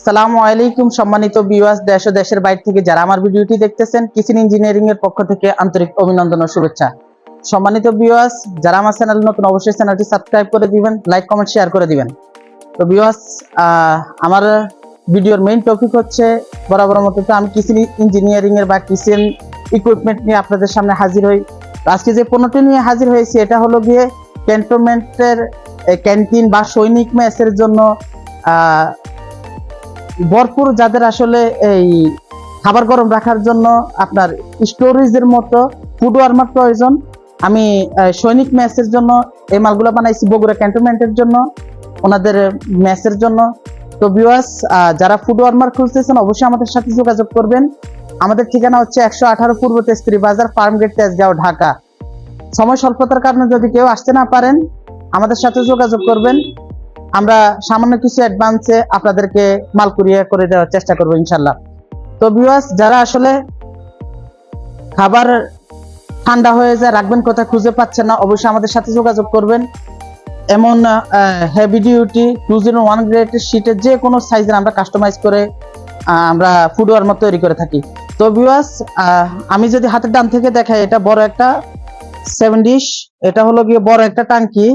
সালামু আলাইকুম সম্মানিত বিওয়াস দেশ ও দেশের বাইরে থেকে যারা আমার ভিডিওটি দেখতেছেন কিচেন ইঞ্জিনিয়ারিং এর পক্ষ থেকে আন্তরিক অভিনন্দন ও শুভেচ্ছা। সম্মানিত বিওয়াস যারা আমার চ্যানেল নতুন, অবশ্যই চ্যানেলটি সাবস্ক্রাইব করে দিবেন লাইক কমেন্ট শেয়ার করে দিবেন। তো বিওয়াস আমার ভিডিওর মেইন টপিক হচ্ছে, বরাবর মতো তো আমি কিচেন ইঞ্জিনিয়ারিং এর বা কিচেন ইকুইপমেন্ট নিয়ে আপনাদের সামনে হাজির হই। আজকে যে পণ্যটি নিয়ে হাজির হয়েছি, এটা হলো গিয়ে ক্যান্টনমেন্টের ক্যান্টিন বা সৈনিক মেসের জন্য ভরপুর যাদের আসলে এই খাবার গরম রাখার জন্য আপনার স্টোরেজের মতো ফুড ওয়ার্মার প্রয়োজন। আমি সৈনিক ম্যাচের জন্য এই মালগুলো বানাইছি বগুড়া ক্যান্টনমেন্টের জন্য, ওনাদের ম্যাচের জন্য। তো ভিউয়ার্স যারা ফুড ওয়ার্মার খুঁজতেছেন অবশ্যই আমাদের সাথে যোগাযোগ করবেন। আমাদের ঠিকানা হচ্ছে একশো আঠারো পূর্ব তেস্ত্রী বাজার, ফার্ম গেট, তেজগাঁও, ঢাকা। সময় স্বল্পতার কারণে যদি কেউ আসতে না পারেন, আমাদের সাথে যোগাযোগ করবেন। আমরা সামান্য কিছু অ্যাডভান্সে আপনাদেরকে মাল কুরিয়ার করে দেওয়ার চেষ্টা করব, ইনশাল্লাহ। তো ভিউয়ার্স যারা আসলে খাবার ঠান্ডা হয়ে যায়, রাখবেন কোথায় খুঁজে পাচ্ছেন না, অবশ্যই আমাদের সাথে যোগাযোগ করবেন। এমন heavy duty two zero one গ্রেডের শীটের যে কোনো সাইজের আমরা কাস্টমাইজ করে আমরা ফুড ওয়ার্মার তৈরি করে থাকি। তো ভিউয়ার্স আমি যদি হাতের ডান থেকে দেখাই, এটা বড় একটা সেভেন ডিশ এটা হলো গিয়ে বড় একটা টাঙ্কি।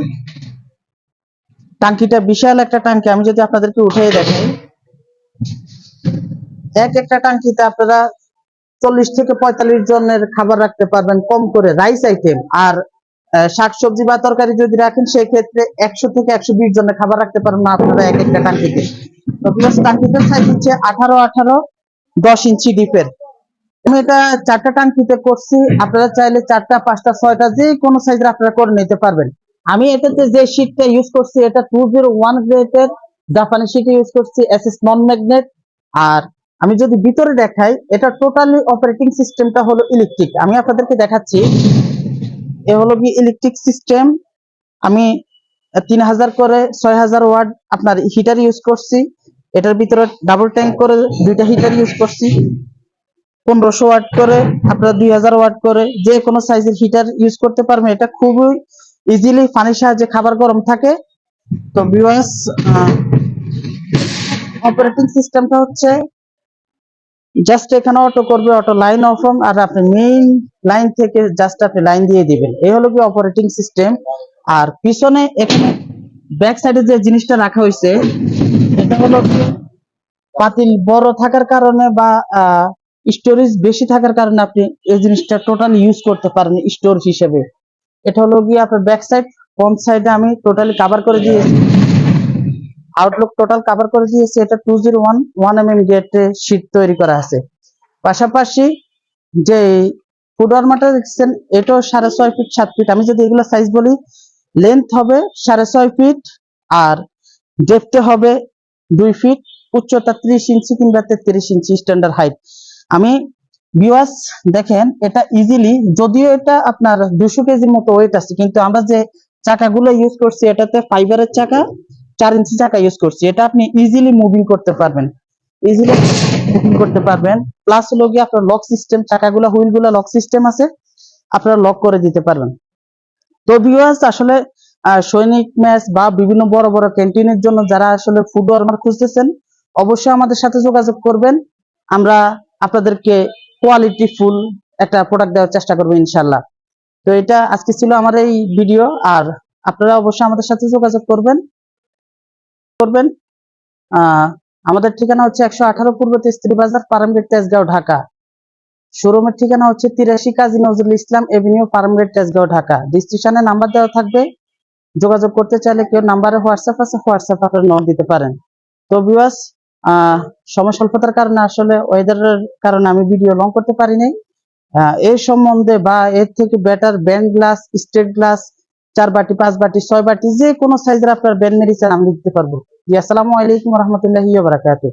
টাঙ্কিটা বিশাল একটা টাঙ্কি, আমি যদি আপনাদেরকে উঠিয়ে দেখাই। এক একটা টাঙ্কিতে আপনারা চল্লিশ থেকে পঁয়তাল্লিশ জনের খাবার রাখতে পারবেন কম করে, রাইস আইটেম। আর শাকসবজি বা তরকারি যদি রাখেন সেই ক্ষেত্রে একশো থেকে একশো বিশ জনের খাবার রাখতে পারবেন না আপনারা এক একটা টাঙ্কিতে। টাঙ্কিটার সাইজ হচ্ছে আঠারো আঠারো, দশ ইঞ্চি ডিপের আমি এটা চারটা টাঙ্কিতে করছি, আপনারা চাইলে চারটা, পাঁচটা, ছয়টা যে কোনো সাইজের আপনারা করে নিতে পারবেন। আমি এটাতে যে শীটটা ইউজ করছি, এটা টু জিরো ওয়ান গ্রেডের জাপানি শীট ইউজ করছি এস এস নন ম্যাগনেট আর আমি যদি ভিতরে দেখাই, এটা টোটালি অপারেটিং সিস্টেমটা হলো ইলেকট্রিক আমি আপনাদেরকে দেখাচ্ছি, এ হলো কি ইলেকট্রিক সিস্টেম আমি তিন হাজার করে ছয় হাজার ওয়াট আপনার হিটার ইউজ করছি। এটার ভিতরে ডাবল ট্যাঙ্ক করে দুইটা হিটার ইউজ করছি। পনেরোশো ওয়াট করে, আপনার দুই হাজার ওয়াট করে যে কোনো সাইজের হিটার ইউজ করতে পারবেন। এটা খুবই ইজিলি পানির সাহায্যে খাবার গরম থাকে। তো ভিউয়ার্স অপারেটিং সিস্টেমটা হচ্ছে জাস্ট এখানে অটো করবে অটো লাইন অফ আর আপনি মেইন লাইন থেকে জাস্ট আপনি লাইন দিয়ে দিবেন। এই হলো কি অপারেটিং সিস্টেম আর পিছনে এখানে ব্যাক সাইডে যে জিনিসটা রাখা হয়েছে, এটা হলো পাতিল বড় থাকার কারণে বা স্টোরেজ বেশি থাকার কারণে আপনি এই জিনিসটা টোটাল ইউজ করতে পারেন স্টোর হিসেবে। এটা হলো গিয়ে আপনার ব্যাক সাইড ফ্রন্ট সাইডে আমি টোটালি কভার করে দিয়েছি। আউটলুক টোটাল কভার করে দিয়েছি। এটা two zero one one M M গেটে শীট তৈরি করা আছে। পাশাপাশি যে ফুড ওয়ার্মারটা দেখছেন এটাও সাড়ে ছয় ফিট সাত ফিট আমি যদি এগুলো সাইজ বলি লেন্থ হবে সাড়ে ছয় ফিট আর ডেপথে হবে দুই ফিট উচ্চতা ত্রিশ ইঞ্চি কিংবা তেত্রিশ ইঞ্চি স্ট্যান্ডার্ড হাইট আমি বিওয়াস দেখেন, এটা ইজিলি যদিও এটা আপনার দুশো কেজির মতো ওয়েট আছে, কিন্তু আমরা যে চাকাগুলো ইউজ করছি, এটাতে ফাইবারের চাকা, চার ইঞ্চি চাকা ইউজ করছি, এটা আপনি ইজিলি মুভিং করতে পারবেন। ইজিলি মুভিং করতে পারবেন। প্লাস হলো গিয়ে আপনার লক সিস্টেম চাকাগুলো হুইলগুলো লক সিস্টেম আছে, আপনারা লক করে দিতে পারবেন। তো ভিউয়ার্স আসলে সৈনিক ম্যাচ বা বিভিন্ন বড় বড় ক্যান্টিনের জন্য যারা আসলে ফুড ওয়ার্মার খুঁজতেছেন, অবশ্যই আমাদের সাথে যোগাযোগ করবেন। আমরা আপনাদেরকে কোয়ালিটি ফুল একটা প্রোডাক্ট দেওয়ার চেষ্টা করব ইনশাল্লাহ তো এটা আজকে ছিল আমার এই ভিডিও আর আপনারা অবশ্যই আমাদের সাথে যোগাযোগ করবেন। করবেন। আমাদের ঠিকানা হচ্ছে একশো আঠারো পূর্ব তেস্ত্রী বাজার, পারামগেট, তেজগাঁও, ঢাকা। শোরুমের ঠিকানা হচ্ছে তিরাশি কাজী নজরুল ইসলাম এভিনিউ ফার্মগেট তেজগাঁও, ঢাকা। ডিসক্রিপশনে নাম্বার দেওয়া থাকবে। যোগাযোগ করতে চাইলে কেউ নাম্বারে হোয়াটসঅ্যাপ আছে, হোয়াটসঅ্যাপ আপনার নক দিতে পারেন। তো বিওয়াস সময় কারণে আসলে ওয়েদারের কারণে আমি ভিডিও লং করতে পারি নাই। আহ, এই সম্বন্ধে বা এর থেকে better band glass state glass চার বাটি পাঁচ বাটি ছয় বাটি যে কোনো সাইজের আপনার ব্যান্ড মেরিচার আমি দিতে পারব। আসসালামু আলাইকুম রহমতুল্লাহ বারাকাতুহ।